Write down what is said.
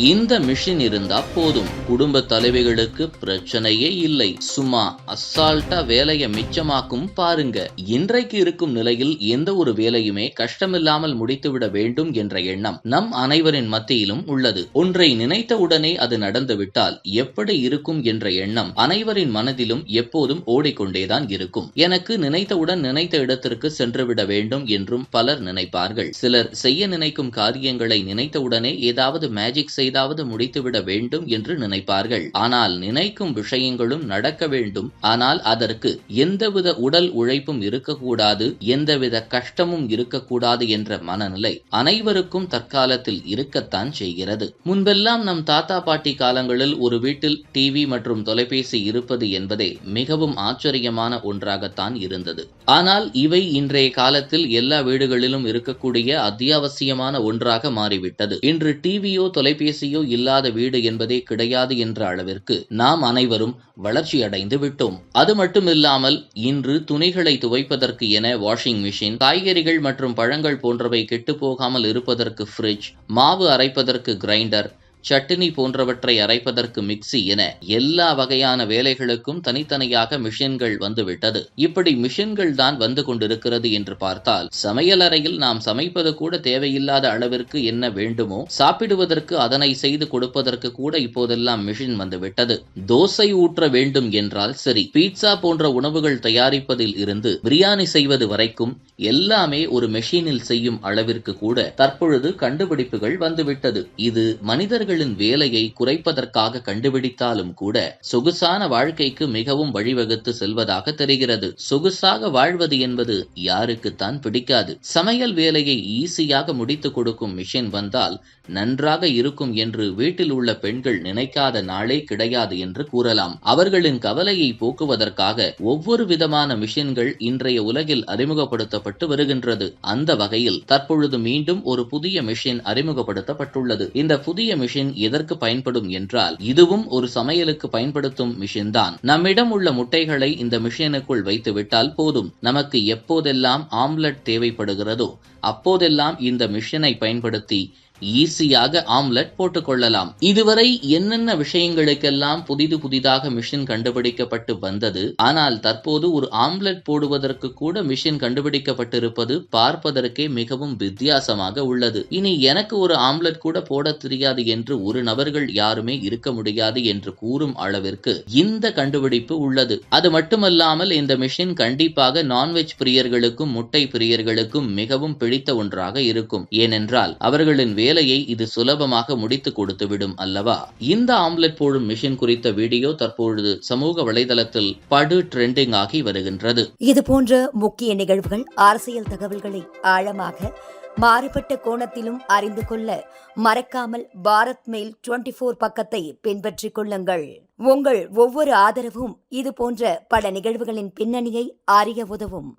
இந்த மிஷின் இருந்தா போதும். குடும்ப தலைவிகளுக்கு பிரச்சனையே இல்லை. சும்மா அசால்ட்டா வேலையை மிச்சமாக்கும் பாருங்க. இன்றைக்கு இருக்கும் நிலையில் எந்த ஒரு வேலையுமே கஷ்டமில்லாமல் முடித்துவிட வேண்டும் என்ற எண்ணம் நம் அனைவரின் மத்தியிலும் உள்ளது. ஒன்றை நினைத்தவுடனே அது நடந்துவிட்டால் எப்படி இருக்கும் என்ற எண்ணம் அனைவரின் மனதிலும் எப்போதும் ஓடிக்கொண்டேதான் இருக்கும். எனக்கு நினைத்தவுடன் நினைத்த இடத்திற்கு சென்றுவிட வேண்டும் என்றும் பலர் நினைப்பார்கள். சிலர் செய்ய நினைக்கும் காரியங்களை நினைத்தவுடனே ஏதாவது மேஜிக் செய்தாவது முடித்துவிட வேண்டும் என்று நினைப்பார்கள். ஆனால் நினைக்கும் விஷயங்களும் நடக்க வேண்டும். ஆனால் அதற்கு எந்தவித உடல் உழைப்பும் இருக்கக்கூடாது எந்தவித கஷ்டமும் இருக்கக்கூடாது என்ற மனநிலை அனைவருக்கும் தற்காலத்தில் இருக்கத்தான் செய்கிறது. முன்பெல்லாம் நம் தாத்தா பாட்டி காலங்களில் ஒரு வீட்டில் டிவி மற்றும் தொலைபேசி இருப்பது என்பதே மிகவும் ஆச்சரியமான ஒன்றாகத்தான் இருந்தது. ஆனால் இவை இன்றைய காலத்தில் எல்லா வீடுகளிலும் இருக்கக்கூடிய அத்தியாவசியமான ஒன்றாக மாறிவிட்டது. இன்று டிவியோ தொலைபேசியோ இல்லாத வீடு என்பதே கிடையாது என்ற அளவிற்கு நாம் அனைவரும் வளர்ச்சி அடைந்து விட்டோம். அது மட்டுமில்லாமல் இன்று துணிகளை துவைப்பதற்கு என வாஷிங் மிஷின் காய்கறிகள் மற்றும் பழங்கள் போன்றவை கெட்டுப் போகாமல் இருப்பதற்கு ஃப்ரிட்ஜ் மாவு அரைப்பதற்கு கிரைண்டர் சட்டினி போன்றவற்றை அரைப்பதற்கு மிக்ஸி என எல்லா வகையான வேலைகளுக்கும் தனித்தனியாக மிஷின்கள் வந்துவிட்டது. இப்படி மிஷின்கள் தான் வந்து கொண்டிருக்கிறது என்று பார்த்தால் சமையலறையில் நாம் சமைப்பது கூட தேவையில்லாத அளவிற்கு என்ன வேண்டுமோ சாப்பிடுவதற்கு அதனை செய்து கொடுப்பதற்கு கூட இப்போதெல்லாம் மிஷின் வந்துவிட்டது. தோசை ஊற்ற வேண்டும் என்றால் சரி பீட்சா போன்ற உணவுகள் தயாரிப்பதில் இருந்து பிரியாணி செய்வது வரைக்கும் எல்லாமே ஒரு மெஷினில் செய்யும் அளவிற்கு கூட தற்பொழுது கண்டுபிடிப்புகள் வந்துவிட்டது. இது மனிதர்கள் மனிதர்களின் வேலையை குறைப்பதற்காக கண்டுபிடித்தாலும் கூட சொகுசான வாழ்க்கைக்கு மிகவும் வழிவகுத்து செல்வதாக தெரிகிறது. சொகுசாக வாழ்வது என்பது யாருக்குத்தான் பிடிக்காது. சமையல் வேலையை ஈஸியாக முடித்து கொடுக்கும் மிஷின் வந்தால் நன்றாக இருக்கும் என்று வீட்டில் உள்ள பெண்கள் நினைக்காத நாளே கிடையாது என்று கூறலாம். அவர்களின் கவலையை போக்குவதற்காக ஒவ்வொரு விதமான மிஷின்கள் இன்றைய உலகில் அறிமுகப்படுத்தப்பட்டு வருகின்றது. அந்த வகையில் தற்பொழுது மீண்டும் ஒரு புதிய மிஷின் அறிமுகப்படுத்தப்பட்டுள்ளது. இந்த புதிய மிஷின் எதற்கு பயன்படும் என்றால் இதுவும் ஒரு சமையலுக்கு பயன்படுத்தும் மிஷின் தான். நம்மிடம் உள்ள முட்டைகளை இந்த மிஷினுக்குள் வைத்துவிட்டால் போதும். நமக்கு எப்போதெல்லாம் ஆம்லெட் தேவைப்படுகிறதோ அப்போதெல்லாம் இந்த மிஷினை பயன்படுத்தி ஈஸியாக ஆம்லெட் போட்டுக்கொள்ளலாம். இதுவரை என்னென்ன விஷயங்களுக்கெல்லாம் புதிது புதிதாக மிஷின் கண்டுபிடிக்கப்பட்டு வந்தது ஆனால் தற்போது ஒரு ஆம்லெட் போடுவதற்கு கூட மிஷின் கண்டுபிடிக்கப்பட்டிருப்பது பார்ப்பதற்கே மிகவும் வித்தியாசமாக உள்ளது. இனி எனக்கு ஒரு ஆம்லெட் கூட போட தெரியாது என்று ஒரு நபர்கள் யாருமே இருக்க முடியாது என்று கூறும் அளவிற்கு இந்த கண்டுபிடிப்பு உள்ளது. அது மட்டுமல்லாமல் இந்த மிஷின் கண்டிப்பாக நான்வெஜ் பிரியர்களுக்கும் முட்டை பிரியர்களுக்கும் மிகவும் பிடித்த ஒன்றாக இருக்கும். ஏனென்றால் அவர்களின் வேலையை இது சுலபமாக முடித்து கொடுத்துவிடும் அல்லவா? இந்த ஆம்லெட் போடும் மிஷின் குறித்த வீடியோ தற்பொழுது சமூக வலைதளத்தில் படு ட்ரெண்டிங் ஆகி வருகின்றது. இது போன்ற முக்கிய நிகழ்வுகள் அரசியல் தகவல்களை ஆழமாக மாறுபட்ட கோணத்திலும் அறிந்து கொள்ள மறக்காமல் பாரத் மெயில் டுவெண்டி போர் பக்கத்தை பின்பற்றிக் கொள்ளுங்கள். உங்கள் ஒவ்வொரு ஆதரவும் இது போன்ற பல நிகழ்வுகளின் பின்னணியை அறிய உதவும்.